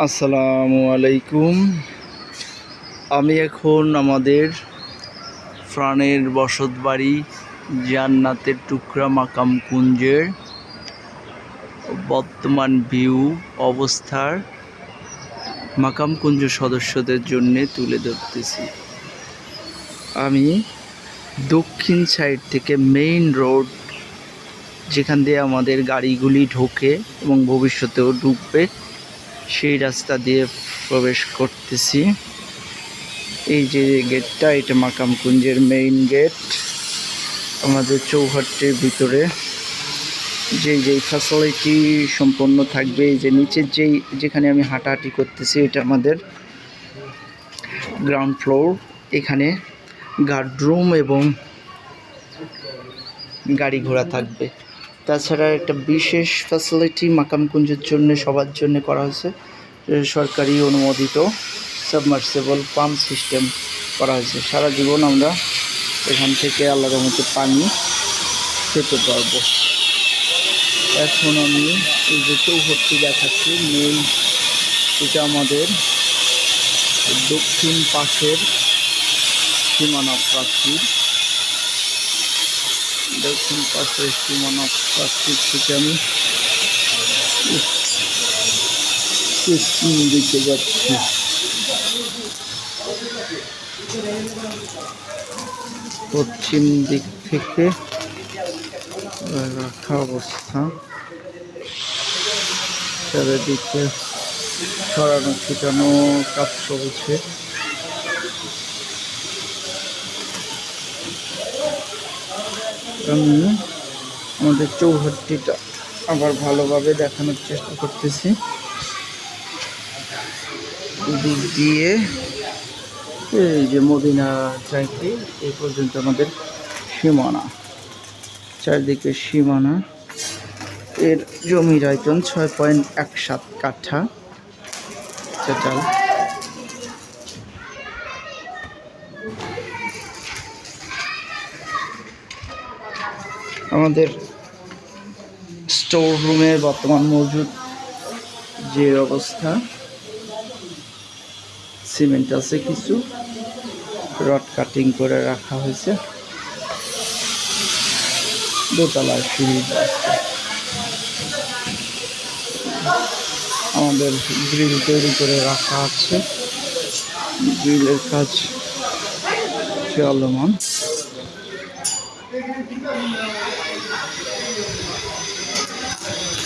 আসসালামু আলাইকুম। আমি এখন আমাদের প্রাণের বসত বাড়ি জান্নাতের টুকরা মাকাম কুঞ্জের বর্তমান ভিউ, অবস্থার মাকাম কুঞ্জ সদস্যদের জন্য তুলে ধরতেছি। আমি দক্ষিণ সাইড থেকে মেইন রোড, যেখান দিয়ে আমাদের গাড়িগুলি ঢোকে এবং ভবিষ্যতেও ঢুকবে সেই রাস্তা দিয়ে প্রবেশ করতেছি। এই যে গেটটা, এটা মাকাম কুঞ্জের মেইন গেট আমাদের চৌহাট্টির ভিতরে যেই যেই ফ্যাসিলিটি সম্পন্ন থাকবে যে নিচের যেই, যেখানে আমি হাঁটাহাঁটি করতেছি, এটা আমাদের গ্রাউন্ড ফ্লোর এখানে গার্ডরুম এবং গাড়ি ঘোড়া থাকবে। তাছাড়া একটা বিশেষ ফ্যাসিলিটি মাকামকুঞ্জের জন্য, সবার জন্য করা হয়েছে। সরকারি অনুমোদিত সাবমার্সেবল পাম্প সিস্টেম করা হয়েছে। সারা জীবন আমরা এখান থেকে আল্লাহর মতো পানি খেতে পারব। এখন আমি এই যে চৌহট্টি দেখাচ্ছি মেইন এটা আমাদের দক্ষিণ পাশের সীমানা প্রাচীর। দক্ষিণ পাশের সীমানা প্রাচীর থেকে আমি পশ্চিম দিকে যাচ্ছি। পশ্চিম দিক থেকে রাখা অবস্থা। চারিদিকে ছড়ানো ছিটানো কাজ চলছে। আমি আমাদের চৌহট্টিটা আবার ভালোভাবে দেখানোর চেষ্টা করতেছি। দিক দিয়ে এই যে মদিনা চাইতে এই পর্যন্ত আমাদের সীমানা, চারদিকে সীমানা। এর জমির আয়তন ছয় পয়েন্ট এক সাত কাঠা। টোটাল আমাদের স্টোর রুমের বর্তমান মজুদ যে অবস্থা সিমেন্ট আছে কিছু রড কাটিং করে রাখা হয়েছে। দোতলার সিঁড়ি। আমাদের গ্রিল তৈরি করে রাখা আছে। গ্রিলের কাজ চলমান। Thank you.